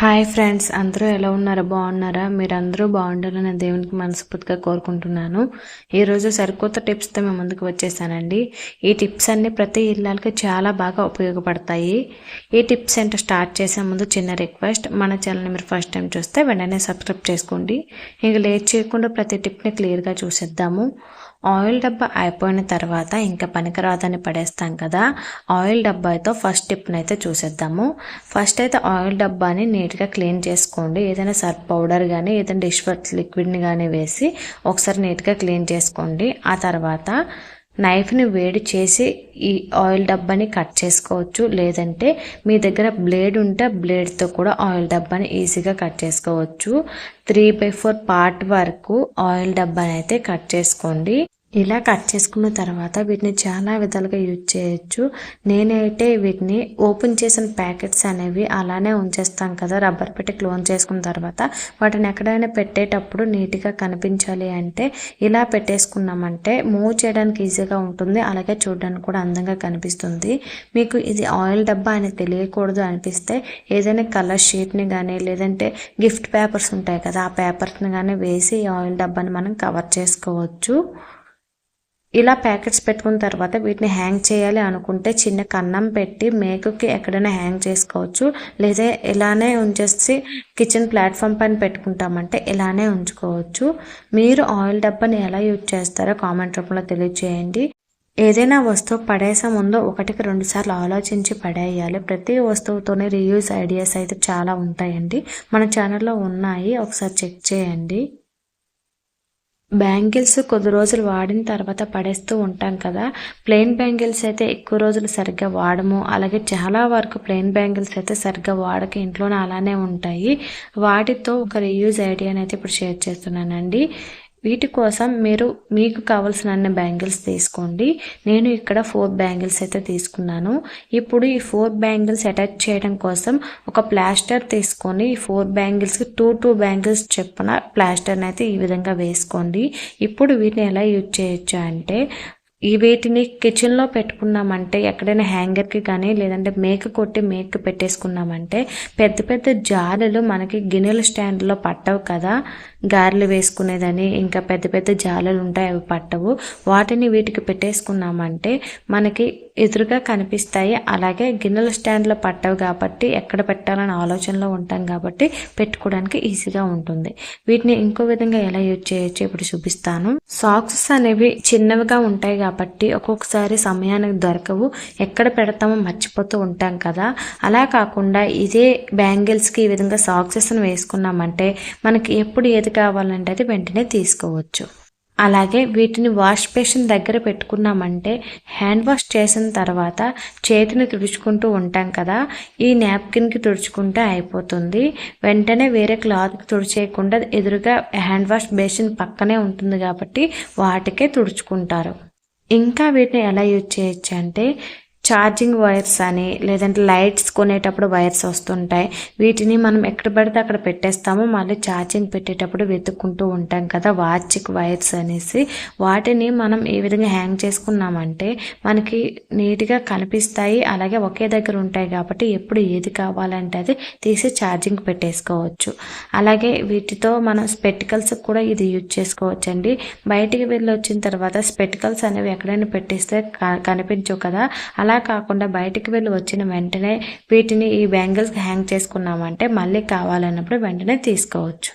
Hi friends అందరూ ఎలా ఉన్నారా? బాగున్నారా? మీరందరూ అందరూ బాగుండాలని దేవునికి మనస్ఫూర్తిగా కోరుకుంటున్నాను. ఈరోజు సరికొత్త టిప్స్తో మేము ముందుకు వచ్చేసానండి. ఈ టిప్స్ అన్నీ ప్రతి ఇళ్ళకి చాలా బాగా ఉపయోగపడతాయి. ఈ టిప్స్ ఏంటో స్టార్ట్ చేసే ముందు చిన్న రిక్వెస్ట్. మన ఛానల్ని మీరు ఫస్ట్ టైం చూస్తే వెంటనే సబ్స్క్రైబ్ చేసుకోండి. ఇంక లేట్ చేయకుండా ప్రతి టిప్ని క్లియర్గా చూసేద్దాము. ఆయిల్ డబ్బా అయిపోయిన తర్వాత ఇంకా పనికిరాదని పడేస్తాం కదా ఆయిల్ డబ్బాతో ఫస్ట్ టిప్ని అయితే చూసేద్దాము. ఫస్ట్ అయితే ఆయిల్ డబ్బాని నీట్గా క్లీన్ చేసుకోండి. ఏదైనా సర్ఫ్ పౌడర్ కానీ ఏదైనా డిష్ వాష్ లిక్విడ్ని కానీ వేసి ఒకసారి నీట్గా క్లీన్ చేసుకోండి. ఆ తర్వాత నైఫ్ని వేడి చేసి ఈ ఆయిల్ డబ్బాని కట్ చేసుకోవచ్చు. లేదంటే మీ దగ్గర బ్లేడ్ ఉంటే బ్లేడ్తో కూడా ఆయిల్ డబ్బాని ఈజీగా కట్ చేసుకోవచ్చు. త్రీ బై ఫోర్ పార్ట్ వరకు ఆయిల్ డబ్బాని అయితే కట్ చేసుకోండి. ఇలా కట్ చేసుకున్న తర్వాత వీటిని చాలా విధాలుగా యూజ్ చేయొచ్చు. నేనైతే వీటిని ఓపెన్ చేసిన ప్యాకెట్స్ అనేవి అలానే ఉంచేస్తాం కదా రబ్బర్ పెట్టి క్లోన్ చేసుకున్న తర్వాత. వాటిని ఎక్కడైనా పెట్టేటప్పుడు నీట్గా కనిపించాలి అంటే ఇలా పెట్టేసుకున్నామంటే మూవ్ చేయడానికి ఈజీగా ఉంటుంది. అలాగే చూడడానికి కూడా అందంగా కనిపిస్తుంది. మీకు ఇది ఆయిల్ డబ్బా అని తెలియకూడదు అనిపిస్తే ఏదైనా కలర్ షీట్ని కానీ లేదంటే గిఫ్ట్ పేపర్స్ ఉంటాయి కదా ఆ పేపర్స్ని కానీ వేసి ఈ ఆయిల్ డబ్బాని మనం కవర్ చేసుకోవచ్చు. ఇలా ప్యాకెట్స్ పెట్టుకున్న తర్వాత వీటిని హ్యాంగ్ చేయాలి అనుకుంటే చిన్న కన్నం పెట్టి మేకుకి ఎక్కడైనా హ్యాంగ్ చేసుకోవచ్చు. లేదా ఇలానే ఉంచేసి కిచెన్ ప్లాట్ఫామ్ పైన పెట్టుకుంటామంటే ఇలానే ఉంచుకోవచ్చు. మీరు ఆయిల్ డబ్బాని ఎలా యూజ్ చేస్తారో కామెంట్ రూపంలో తెలియజేయండి. ఏదైనా వస్తువు పడేసే ముందు ఒకటికి రెండు సార్లు ఆలోచించి పడేయాలి. ప్రతి వస్తువుతోనే రీయూజ్ ఐడియాస్ అయితే చాలా ఉంటాయండి. మన ఛానల్లో ఉన్నాయి. ఒకసారి చెక్ చేయండి. బ్యాంగిల్స్ కొద్ది రోజులు వాడిన తర్వాత పడేస్తూ ఉంటాం కదా. ప్లెయిన్ బ్యాంగిల్స్ అయితే ఎక్కువ రోజులు సరిగ్గా వాడము. అలాగే చాలా వరకు ప్లెయిన్ బ్యాంగిల్స్ అయితే సరిగ్గా వాడక ఇంట్లోనే అలానే ఉంటాయి. వాటితో ఒక రీయూజ్ ఐడియాని అయితే ఇప్పుడు షేర్ చేస్తున్నానండి. వీటి కోసం మీరు మీకు కావాల్సిన అన్ని బ్యాంగిల్స్ తీసుకోండి. నేను ఇక్కడ ఫోర్ బ్యాంగిల్స్ అయితే తీసుకున్నాను. ఇప్పుడు ఈ ఫోర్ బ్యాంగిల్స్ అటాచ్ చేయడం కోసం ఒక ప్లాస్టర్ తీసుకొని ఈ ఫోర్ బ్యాంగిల్స్కి టూ టూ బ్యాంగిల్స్ చెప్పున ప్లాస్టర్ని అయితే ఈ విధంగా వేసుకోండి. ఇప్పుడు వీటిని ఎలా యూజ్ చేయొచ్చు అంటే ఈ వీటిని కిచెన్లో పెట్టుకున్నామంటే ఎక్కడైనా హ్యాంగర్కి కానీ లేదంటే మేక కొట్టి మేక పెట్టేసుకున్నామంటే పెద్ద పెద్ద జాలలు మనకి గిన్నెల స్టాండ్లో పట్టవు కదా. గారెలు వేసుకునేదని ఇంకా పెద్ద పెద్ద జాలలు ఉంటాయి అవి పట్టవు. వాటిని వీటికి పెట్టేసుకున్నామంటే మనకి ఎదురుగా కనిపిస్తాయి. అలాగే గిన్నెల స్టాండ్లో పట్టవు కాబట్టి ఎక్కడ పెట్టాలని ఆలోచనలో ఉంటాం కాబట్టి పెట్టుకోవడానికి ఈజీగా ఉంటుంది. వీటిని ఇంకో విధంగా ఎలా యూజ్ చేయొచ్చు ఇప్పుడు చూపిస్తాను. సాక్స్ అనేవి చిన్నవిగా ఉంటాయి కాబట్టి ఒక్కొక్కసారి సమయానికి దొరకవు. ఎక్కడ పెడతామో మర్చిపోతూ ఉంటాం కదా. అలా కాకుండా ఇదే బ్యాంగిల్స్కి ఈ విధంగా సాక్సెస్ని వేసుకున్నామంటే మనకి ఎప్పుడు ఏది కావాలంటే అది వెంటనే తీసుకోవచ్చు. అలాగే వీటిని వాష్ బేసిన్ దగ్గర పెట్టుకున్నామంటే హ్యాండ్ వాష్ చేసిన తర్వాత చేతిని తుడుచుకుంటూ ఉంటాం కదా ఈ నాప్కిన్కి తుడుచుకుంటే అయిపోతుంది. వెంటనే వేరే క్లాత్కి తుడిచేయకుండా ఎదురుగా హ్యాండ్ వాష్ బేసిన్ పక్కనే ఉంటుంది కాబట్టి వాటికే తుడుచుకుంటారు. ఇంకా వీటిని ఎలా యూజ్ చేయొచ్చు అంటే ఛార్జింగ్ వైర్స్ అని లేదంటే లైట్స్ కొనేటప్పుడు వైర్స్ వస్తుంటాయి. వీటిని మనం ఎక్కడ పడితే అక్కడ పెట్టేస్తాము మళ్ళీ ఛార్జింగ్ పెట్టేటప్పుడు వెతుక్కుంటూ ఉంటాం కదా వాచ్కి వైర్స్ అనేసి. వాటిని మనం ఏ విధంగా హ్యాంగ్ చేసుకున్నామంటే మనకి నీట్గా కనిపిస్తాయి అలాగే ఒకే దగ్గర ఉంటాయి కాబట్టి ఎప్పుడు ఏది కావాలంటే అది తీసి ఛార్జింగ్ పెట్టేసుకోవచ్చు. అలాగే వీటితో మనం స్పెటికల్స్ కూడా ఇది యూజ్ చేసుకోవచ్చు అండి బయటికి వెళ్ళి వచ్చిన తర్వాత స్పెటికల్స్ అనేవి ఎక్కడైనా పెట్టేస్తే కనిపించవు కదా. అలా కాకుండా బయటికి వెళ్ళి వచ్చిన వెంటనే వీటిని ఈ బ్యాంగిల్స్కి హ్యాంగ్ చేసుకున్నామంటే మళ్ళీ కావాలన్నప్పుడు వెంటనే తీసుకోవచ్చు.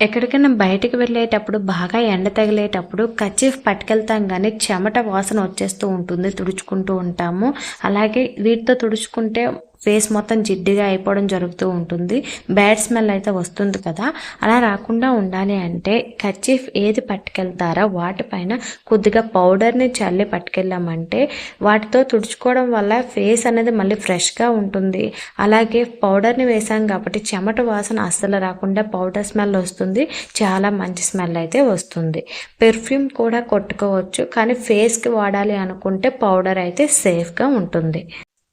ఎక్కడికైనా బయటకు వెళ్ళేటప్పుడు బాగా ఎండ తగిలేటప్పుడు కచీఫ్ పట్టుకెళ్తాం కానీ చెమట వాసన వచ్చేస్తూ ఉంటుంది తుడుచుకుంటూ ఉంటాము. అలాగే వీటితో తుడుచుకుంటే ఫేస్ మొత్తం జిడ్డిగా అయిపోవడం జరుగుతూ ఉంటుంది. బ్యాడ్ స్మెల్ అయితే వస్తుంది కదా. అలా రాకుండా ఉండాలి అంటే కర్చీఫ్ ఏది పట్టుకెళ్తారో? వాటిపైన కొద్దిగా పౌడర్ని చల్లి పట్టుకెళ్ళామంటే వాటితో తుడుచుకోవడం వల్ల ఫేస్ అనేది మళ్ళీ ఫ్రెష్గా ఉంటుంది. అలాగే పౌడర్ని వేసాం కాబట్టి చెమట వాసన అస్సలు రాకుండా పౌడర్ స్మెల్ వస్తుంది. చాలా మంచి స్మెల్ అయితే వస్తుంది. పెర్ఫ్యూమ్ కూడా కొట్టుకోవచ్చు. కానీ ఫేస్కి వాడాలి అనుకుంటే పౌడర్ అయితే సేఫ్గా ఉంటుంది.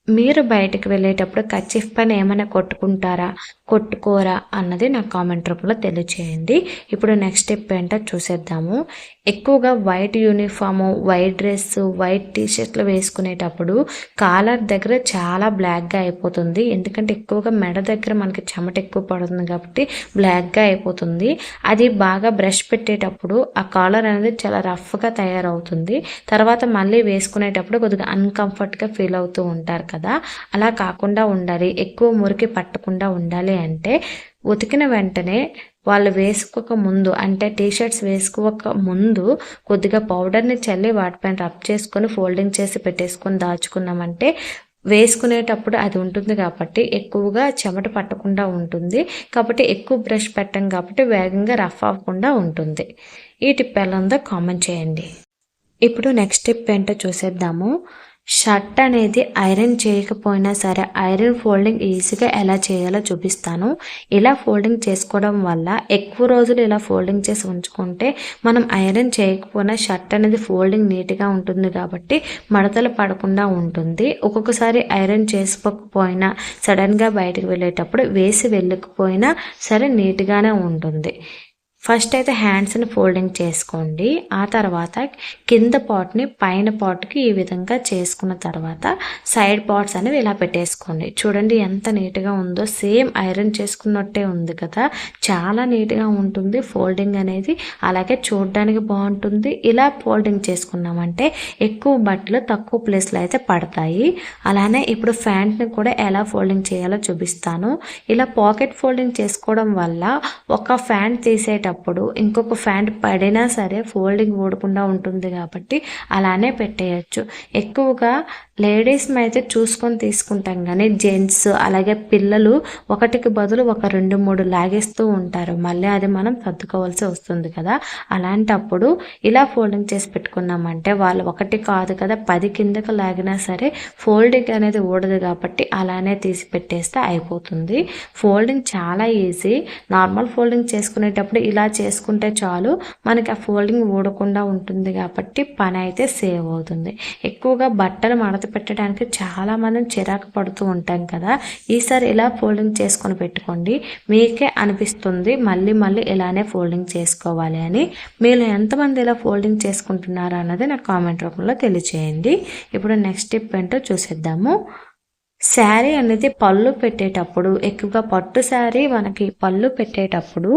మీరు బయటకు వెళ్ళేటప్పుడు కచ్చిఫ్ పని ఏమైనా కొట్టుకుంటారా కొట్టుకోరా అన్నది నా కామెంట్ రూపంలో తెలియచేయండి. ఇప్పుడు నెక్స్ట్ స్టెప్ ఏంటో చూసేద్దాము. ఎక్కువగా white uniform white dress white టీషర్ట్లు వేసుకునేటప్పుడు కాలర్ దగ్గర చాలా బ్లాక్గా అయిపోతుంది. ఎందుకంటే ఎక్కువగా మెడ దగ్గర మనకి చెమట ఎక్కువ పడుతుంది కాబట్టి బ్లాక్గా అయిపోతుంది. అది బాగా బ్రష్ పెట్టేటప్పుడు ఆ కాలర్ అనేది చాలా రఫ్గా తయారవుతుంది. తర్వాత మళ్ళీ వేసుకునేటప్పుడు కొద్దిగా అన్కంఫర్ట్గా ఫీల్ అవుతూ ఉంటారు కదా. అలా కాకుండా ఉండాలి. ఎక్కువ మురికి పట్టకుండా ఉండాలి అంటే ఉతికిన వెంటనే వాళ్ళు వేసుకోక ముందు అంటే టీ షర్ట్స్ వేసుకోక ముందు కొద్దిగా పౌడర్ని చల్లి వాటిపైన రబ్ చేసుకొని ఫోల్డింగ్ చేసి పెట్టేసుకొని దాచుకున్నామంటే వేసుకునేటప్పుడు అది ఉంటుంది కాబట్టి ఎక్కువగా చెమట పట్టకుండా ఉంటుంది. కాబట్టి ఎక్కువ బ్రష్ పెట్టం కాబట్టి వేగంగా రఫ్ అవ్వకుండా ఉంటుంది. ఈ టిప్ ఎలా ఉందో కామెంట్ చేయండి. ఇప్పుడు నెక్స్ట్ టిప్ ఏంటో చూసేద్దాము. షర్ట్ అనేది ఐరన్ చేయకపోయినా సరే ఐరన్ ఫోల్డింగ్ ఈజీగా ఎలా చేయాలో చూపిస్తాను. ఇలా ఫోల్డింగ్ చేసుకోవడం వల్ల ఎక్కువ రోజులు ఇలా ఫోల్డింగ్ చేసి ఉంచుకుంటే మనం ఐరన్ చేయకపోయినా షర్ట్ అనేది ఫోల్డింగ్ నీట్గా ఉంటుంది కాబట్టి మడతలు పడకుండా ఉంటుంది. ఒక్కొక్కసారి ఐరన్ చేసుకోకపోయినా సడన్గా బయటకు వెళ్ళేటప్పుడు వేసి వెళ్ళకపోయినా సరే నీట్గానే ఉంటుంది. ఫస్ట్ అయితే హ్యాండ్స్ని ఫోల్డింగ్ చేసుకోండి. ఆ తర్వాత కింద పాట్ని పైన పాట్కి ఈ విధంగా చేసుకున్న తర్వాత సైడ్ పాట్స్ అనేవి ఇలా పెట్టేసుకోండి. చూడండి ఎంత నీట్గా ఉందో. సేమ్ ఐరన్ చేసుకున్నట్టే ఉంది కదా. చాలా నీట్గా ఉంటుంది ఫోల్డింగ్ అనేది. అలాగే చూడడానికి బాగుంటుంది. ఇలా ఫోల్డింగ్ చేసుకున్నామంటే ఎక్కువ బట్టలు తక్కువ ప్లేస్లో అయితే పడతాయి. అలానే ఇప్పుడు ఫ్యాంట్ని కూడా ఎలా ఫోల్డింగ్ చేయాలో చూపిస్తాను. ఇలా పాకెట్ ఫోల్డింగ్ చేసుకోవడం వల్ల ఒక ఫ్యాంట్ తీసేట అప్పుడు ఇంకొక ఫ్యాంట్ పడినా సరే ఫోల్డింగ్ ఊడకుండా ఉంటుంది కాబట్టి అలానే పెట్టేయచ్చు. ఎక్కువగా లేడీస్ అయితే చూసుకొని తీసుకుంటాం కానీ జెంట్స్ అలాగే పిల్లలు ఒకటికి బదులు ఒక రెండు మూడు లాగేస్తూ ఉంటారు. మళ్ళీ అది మనం సర్దుకోవాల్సి వస్తుంది కదా. అలాంటప్పుడు ఇలా ఫోల్డింగ్ చేసి పెట్టుకున్నామంటే వాళ్ళు ఒకటి కాదు కదా పది కిందకు లాగినా సరే ఫోల్డింగ్ అనేది ఊడదు కాబట్టి అలానే తీసి పెట్టేస్తే అయిపోతుంది. ఫోల్డింగ్ చాలా ఈజీ. నార్మల్ ఫోల్డింగ్ చేసుకునేటప్పుడు ఇలా ఇలా చేసుకుంటే చాలు మనకి ఆ ఫోల్డింగ్ ఊడకుండా ఉంటుంది కాబట్టి పని అయితే సేవ్ అవుతుంది. ఎక్కువగా బట్టలు మడత పెట్టడానికి చాలా మనం చిరాకు పడుతూ ఉంటాం కదా. ఈసారి ఇలా ఫోల్డింగ్ చేసుకొని పెట్టుకోండి. మీకే అనిపిస్తుంది మళ్ళీ మళ్ళీ ఇలానే ఫోల్డింగ్ చేసుకోవాలి అని. మీరు ఎంతమంది ఇలా ఫోల్డింగ్ చేసుకుంటున్నారు అన్నది నాకు కామెంట్ రూపంలో తెలియచేయండి. ఇప్పుడు నెక్స్ట్ టిప్ ఏంటో చూసేద్దాము. శారీ అనేది పళ్ళు పెట్టేటప్పుడు ఎక్కువగా పట్టు శారీ మనకి పళ్ళు పెట్టేటప్పుడు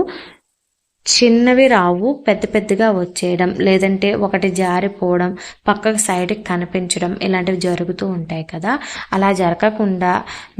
చిన్నవి రావు పెద్ద పెద్దగా వచ్చేయడం లేదంటే ఒకటి జారిపోవడం పక్కకు సైడ్కి కనిపించడం ఇలాంటివి జరుగుతూ ఉంటాయి కదా. అలా జరగకుండా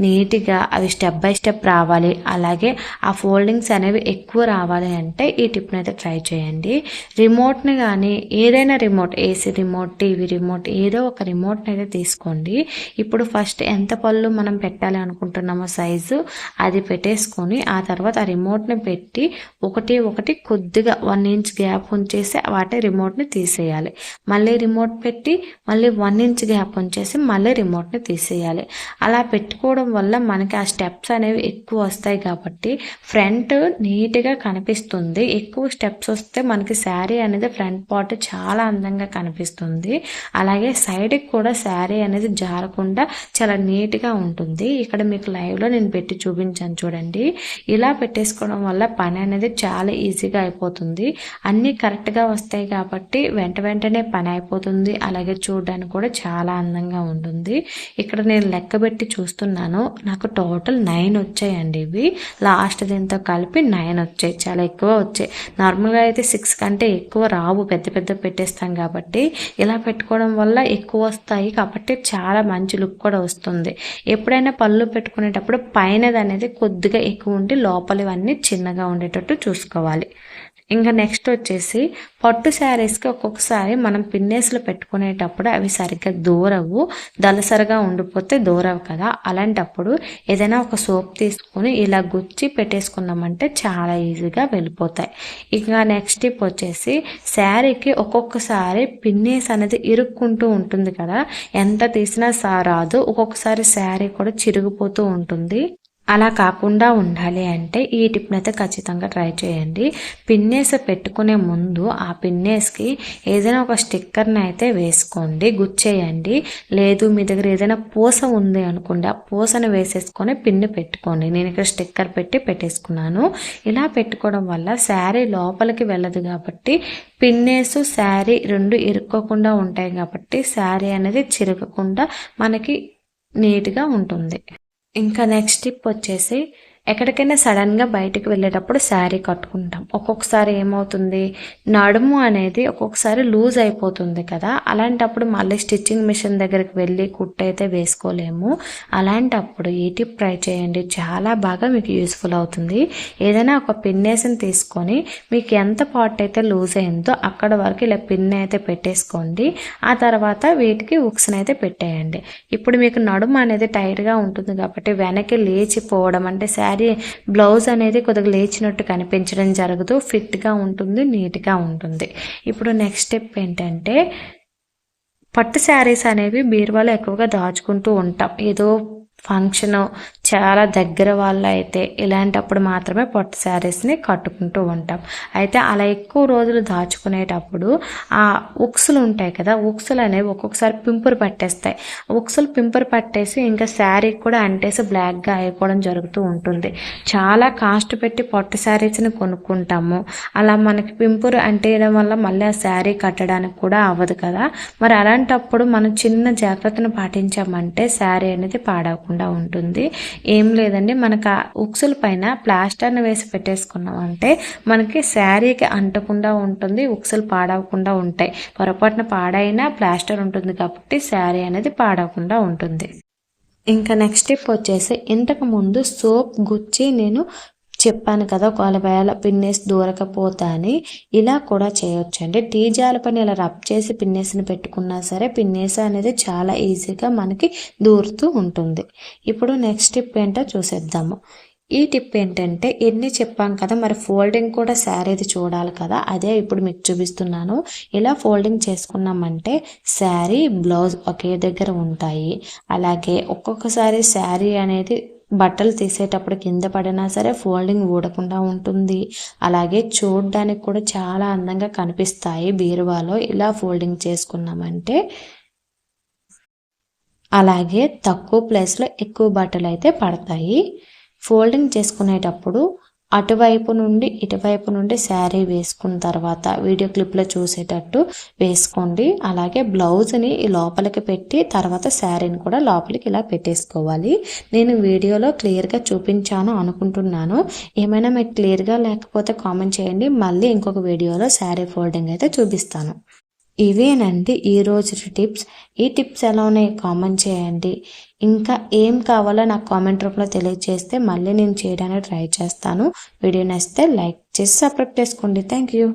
నీట్గా అవి స్టెప్ బై స్టెప్ రావాలి. అలాగే ఆ ఫోల్డింగ్స్ అనేవి ఎక్కువ రావాలి అంటే ఈ టిప్ని అయితే ట్రై చేయండి. రిమోట్ని కానీ ఏదైనా remote AC remote TV remote ఏదో ఒక రిమోట్ని అయితే తీసుకోండి. ఇప్పుడు ఫస్ట్ ఎంత పళ్ళు మనం పెట్టాలి అనుకుంటున్నామో సైజు అది పెట్టేసుకొని ఆ తర్వాత ఆ రిమోట్ని పెట్టి ఒకటి ఒకటి పెట్టి కొద్దిగా వన్ ఇంచ్ గ్యాప్ ఉంచేసి వాటి రిమోట్ని తీసేయాలి. మళ్ళీ రిమోట్ పెట్టి మళ్ళీ వన్ ఇంచ్ గ్యాప్ ఉంచేసి మళ్ళీ రిమోట్ని తీసేయాలి. అలా పెట్టుకోవడం వల్ల మనకి ఆ స్టెప్స్ అనేవి ఎక్కువ వస్తాయి కాబట్టి ఫ్రంట్ నీట్గా కనిపిస్తుంది. ఎక్కువ స్టెప్స్ వస్తే మనకి శారీ అనేది ఫ్రంట్ పార్ట్ చాలా అందంగా కనిపిస్తుంది. అలాగే సైడ్కి కూడా శారీ అనేది జారకుండా చాలా నీట్గా ఉంటుంది. ఇక్కడ మీకు లైవ్లో నేను పెట్టి చూపించాను చూడండి. ఇలా పెట్టేసుకోవడం వల్ల పని అనేది చాలా ఈజీ ఈజీగా అయిపోతుంది. అన్నీ కరెక్ట్గా వస్తాయి కాబట్టి వెంట వెంటనే పని అయిపోతుంది. అలాగే చూడడానికి కూడా చాలా అందంగా ఉంటుంది. ఇక్కడ నేను లెక్క పెట్టి చూస్తున్నాను. నాకు టోటల్ నైన్ వచ్చాయండి ఇవి. లాస్ట్ దీంతో కలిపి నైన్ వచ్చాయి. చాలా ఎక్కువ వచ్చాయి. నార్మల్గా అయితే సిక్స్ కంటే ఎక్కువ రావు. పెద్ద పెద్ద పెట్టేస్తాం కాబట్టి ఇలా పెట్టుకోవడం వల్ల ఎక్కువ వస్తాయి కాబట్టి చాలా మంచి లుక్ కూడా వస్తుంది. ఎప్పుడైనా పళ్ళు పెట్టుకునేటప్పుడు పైనది అనేది కొద్దిగా ఎక్కువ ఉండి లోపలివన్నీ చిన్నగా ఉండేటట్టు చూసుకోవాలి. ఇంకా నెక్స్ట్ వచ్చేసి పట్టు శారీస్కి ఒక్కొక్కసారి మనం పిన్నేసులు పెట్టుకునేటప్పుడు అవి సరిగ్గా దూరవు దలసరగా ఉండిపోతే దూరవు కదా. అలాంటప్పుడు ఏదైనా ఒక సోప్ తీసుకొని ఇలా గుచ్చి పెట్టేసుకున్నామంటే చాలా ఈజీగా వెళ్ళిపోతాయి. ఇంకా నెక్స్ట్ టిప్ వచ్చేసి శారీకి ఒక్కొక్కసారి పిన్నేస్ అనేది ఇరుక్కుంటూ ఉంటుంది కదా. ఎంత తీసినా రాదు. ఒక్కొక్కసారి శారీ కూడా చిరిగిపోతూ ఉంటుంది. అలా కాకుండా ఉండాలి అంటే ఈ టిప్ని అయితే ఖచ్చితంగా ట్రై చేయండి. పిన్నేస్ పెట్టుకునే ముందు ఆ పిన్నేస్కి ఏదైనా ఒక స్టిక్కర్ని అయితే వేసుకోండి. గుచ్చేయండి. లేదు మీ దగ్గర ఏదైనా పూస ఉంది అనుకోండి ఆ పూసను వేసేసుకొని పిన్ని పెట్టుకోండి. నేను ఇక్కడ స్టిక్కర్ పెట్టి పెట్టేసుకున్నాను. ఇలా పెట్టుకోవడం వల్ల శారీ లోపలికి వెళ్ళదు కాబట్టి పిన్నేసు శారీ రెండు ఇరుక్కోకుండా ఉంటాయి కాబట్టి శారీ అనేది చిరగకుండా మనకి నీట్గా ఉంటుంది. ఇంకా నెక్స్ట్ టిప్ వచ్చేసి ఎక్కడికైనా సడన్గా బయటికి వెళ్ళేటప్పుడు శారీ కట్టుకుంటాం. ఒక్కొక్కసారి ఏమవుతుంది? నడుము అనేది ఒక్కొక్కసారి లూజ్ అయిపోతుంది కదా. అలాంటప్పుడు మళ్ళీ స్టిచ్చింగ్ మిషన్ దగ్గరికి వెళ్ళి కుట్టయితే వేసుకోలేము. అలాంటప్పుడు ఈ టిప్ ట్రై చేయండి. చాలా బాగా మీకు యూస్ఫుల్ అవుతుంది. ఏదైనా ఒక పిన్నేసిని తీసుకొని మీకు ఎంత పార్ట్ అయితే లూజ్ అయిందో అక్కడ వరకు ఇలా పిన్ అయితే పెట్టేసుకోండి. ఆ తర్వాత వీటికి ఉక్స్ని అయితే పెట్టేయండి. ఇప్పుడు మీకు నడుము అనేది టైట్గా ఉంటుంది కాబట్టి వెనక్కి లేచిపోవడం అంటే శారీ బ్లౌజ్ అనేది కొద్దిగా లేచినట్టు కనిపించడం జరగదు. ఫిట్గా ఉంటుంది నీట్గా ఉంటుంది. ఇప్పుడు నెక్స్ట్ స్టెప్ ఏంటంటే పట్టు శారీస్ అనేవి బీరువాలో ఎక్కువగా దాచుకుంటూ ఉంటాం. ఏదో ఫంక్షన్ చాలా దగ్గర వాళ్ళు అయితే ఇలాంటప్పుడు మాత్రమే పొట్ట శారీస్ని కట్టుకుంటూ ఉంటాం. అయితే అలా ఎక్కువ రోజులు దాచుకునేటప్పుడు ఆ ఉక్సులు ఉంటాయి కదా ఉక్సులు అనేవి ఒక్కొక్కసారి పింపురు పట్టేస్తాయి. ఉక్సులు పింపురు పట్టేసి ఇంకా శారీ కూడా అంటేసి బ్లాక్గా అయిపోవడం జరుగుతూ ఉంటుంది. చాలా కాస్ట్ పెట్టి పొట్ట శారీస్ని కొనుక్కుంటాము. అలా మనకి పింపురు అంటేయడం వల్ల మళ్ళీ ఆ శారీ కట్టడానికి కూడా అవ్వదు కదా. మరి అలాంటప్పుడు మనం చిన్న జాగ్రత్తను పాటించామంటే శారీ అనేది పాడవకుండా ఉంటుంది. ఏం లేదండి. మనకు ఆ ఉక్సుల పైన ప్లాస్టర్ని వేసి పెట్టేసుకున్నాం అంటే మనకి శారీకి అంటకుండా ఉంటుంది ఉక్సులు పాడవకుండా ఉంటాయి. పొరపాటున పాడైనా ప్లాస్టర్ ఉంటుంది కాబట్టి శారీ అనేది పాడవకుండా ఉంటుంది. ఇంకా నెక్స్ట్ స్టెప్ వచ్చేసి ఇంతకు ముందు సోప్ గుచ్చి నేను చెప్పాను కదా ఒకవేళ పిన్నేస్ దూరకపోతా అని ఇలా కూడా చేయొచ్చండి. టీ జాల పని ఇలా రబ్ చేసి పిన్నేసిని పెట్టుకున్నా సరే పిన్నేస అనేది చాలా ఈజీగా మనకి దూరుతూ ఉంటుంది. ఇప్పుడు నెక్స్ట్ టిప్ ఏంటో చూసేద్దాము. ఈ టిప్ ఏంటంటే ఎన్ని చెప్పాం కదా మరి ఫోల్డింగ్ కూడా శారీది చూడాలి కదా అదే ఇప్పుడు మీకు చూపిస్తున్నాను. ఇలా ఫోల్డింగ్ చేసుకున్నామంటే శారీ బ్లౌజ్ ఒకే దగ్గర ఉంటాయి. అలాగే ఒక్కొక్కసారి శారీ అనేది బట్టలు తీసేటప్పుడు కింద పడినా సరే ఫోల్డింగ్ ఊడకుండా ఉంటుంది. అలాగే చూడడానికి కూడా చాలా అందంగా కనిపిస్తాయి బీరువాలో. ఇలా ఫోల్డింగ్ చేసుకున్నామంటే అలాగే తక్కువ ప్లేస్లో ఎక్కువ బట్టలు అయితే పడతాయి. ఫోల్డింగ్ చేసుకునేటప్పుడు అటువైపు నుండి ఇటువైపు నుండి శారీ వేసుకున్న తర్వాత వీడియో క్లిప్లో చూసేటట్టు వేసుకోండి. అలాగే బ్లౌజ్ని లోపలికి పెట్టి తర్వాత శారీని కూడా లోపలికి ఇలా పెట్టేసుకోవాలి. నేను వీడియోలో క్లియర్గా చూపించాను అనుకుంటున్నాను. ఏమైనా మీకు క్లియర్గా లేకపోతే కామెంట్ చేయండి. మళ్ళీ ఇంకొక వీడియోలో శారీ ఫోల్డింగ్ అయితే చూపిస్తాను. ఇవేనండి ఈరోజు టిప్స్. ఈ టిప్స్ ఎలా ఉన్నాయి కామెంట్ చేయండి. ఇంకా ఏం కావాలో నాకు కామెంట్ రూపంలో తెలియజేస్తే మళ్ళీ నేను చేయడానికి ట్రై చేస్తాను. వీడియో నచ్చితే లైక్ చేసి సబ్స్క్రైబ్ చేసుకోండి. Thank you.